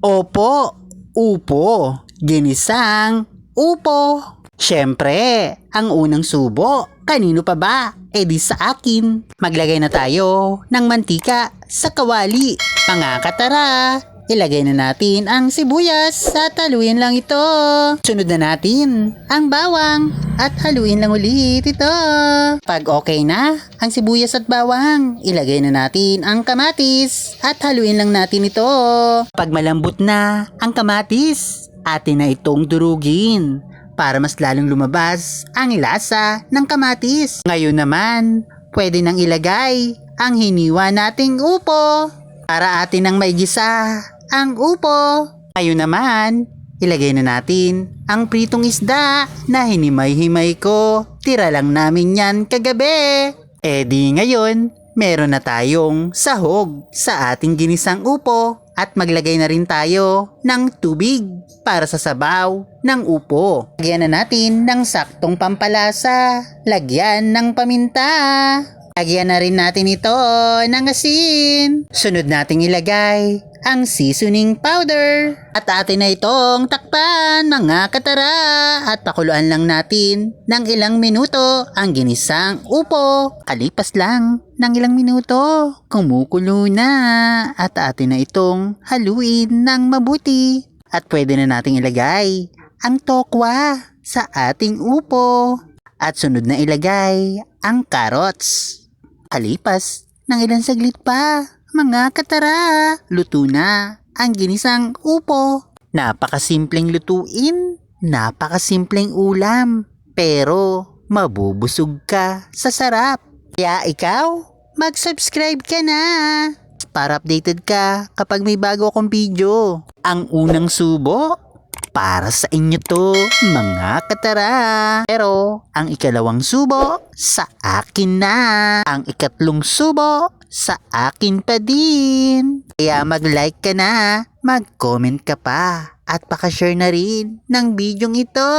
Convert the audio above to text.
Opo, upo, ginisang, upo. Siyempre, ang unang subo, kanino pa ba? E di sa akin. Maglagay na tayo ng mantika sa kawali. Mga katara, ilagay na natin ang sibuyas at haluin lang ito. Sunod na natin ang bawang at haluin lang ulit ito. Pag okay na ang sibuyas at bawang, ilagay na natin ang kamatis at haluin lang natin ito. Pag malambot na ang kamatis, atin na itong durugin para mas lalong lumabas ang lasa ng kamatis. Ngayon naman, pwede nang ilagay ang hiniwa nating upo para atin nang may gisa ang upo. Ngayon naman, ilagay na natin ang pritong isda na hinimay-himay ko. Tira lang namin yan kagabi. E di ngayon, meron na tayong sahog sa ating ginisang upo at maglagay na rin tayo ng tubig para sa sabaw ng upo. Lagyan na natin ng saktong pampalasa. Lagyan ng paminta. Lagyan na rin natin ito ng asin. Sunod nating ilagay ang seasoning powder. At atin na itong takpan mga katara. At pakuluan lang natin ng ilang minuto ang ginisang upo. Kalipas lang ng ilang minuto. Kumukulo na. At atin na itong haluin ng mabuti. At pwede na nating ilagay ang tokwa sa ating upo. At sunod na ilagay ang carrots. Kalipas ng ilang saglit pa, mga katara, luto na ang ginisang upo. Napakasimpleng lutuin, napakasimpleng ulam, pero mabubusog ka sa sarap. Kaya ikaw, mag-subscribe ka na para updated ka kapag may bago akong video. Ang unang subo, para sa inyo to, mga katara. Pero, ang ikalawang subo, sa akin na. Ang ikatlong subo, sa akin pa din. Kaya mag-like ka na, mag-comment ka pa, at pakashare na rin ng bidyong ito.